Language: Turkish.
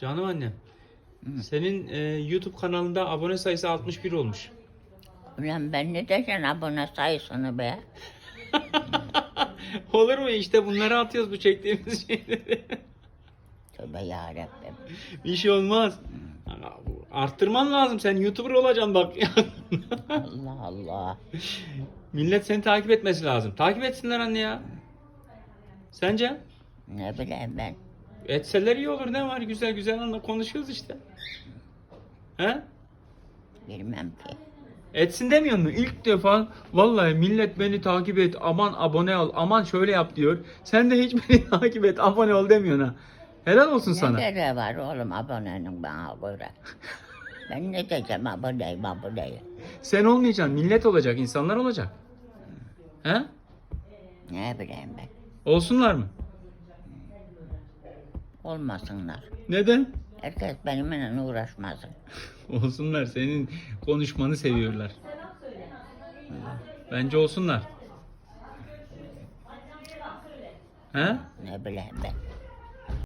Canım annem. Senin e, YouTube kanalında abone sayısı 61 olmuş. Ulan ben ne diyeceğim abone sayısını be? Olur mu işte bunları atıyoruz bu çektiğimiz şeyleri. Tövbe yarabbim. Bir şey olmaz. Arttırman lazım sen YouTuber olacaksın bak. Allah Allah. Millet seni takip etmesi lazım. Takip etsinler anne ya. Sence? Ne bileyim ben. Etseler iyi olur ne var güzel güzel anla konuşuyoruz işte. He? Bilmem ki. Etsin demiyor mu? İlk defa vallahi millet beni takip et, aman abone ol, aman şöyle yap diyor. Sen de hiç beni takip et, abone ol demiyorsun ha. Helal olsun Ne sana. gereği var oğlum abonenin bana göre? ben ne diyeceğim aboneyim aboneyim. Sen olmayacaksın, millet olacak, insanlar olacak. He? Ne bileyim ben. Olsunlar mı? Olmasınlar. Neden? Herkes benimle uğraşmasın. Olsunlar, senin konuşmanı seviyorlar. Bence olsunlar. He? Ne bileyim ben.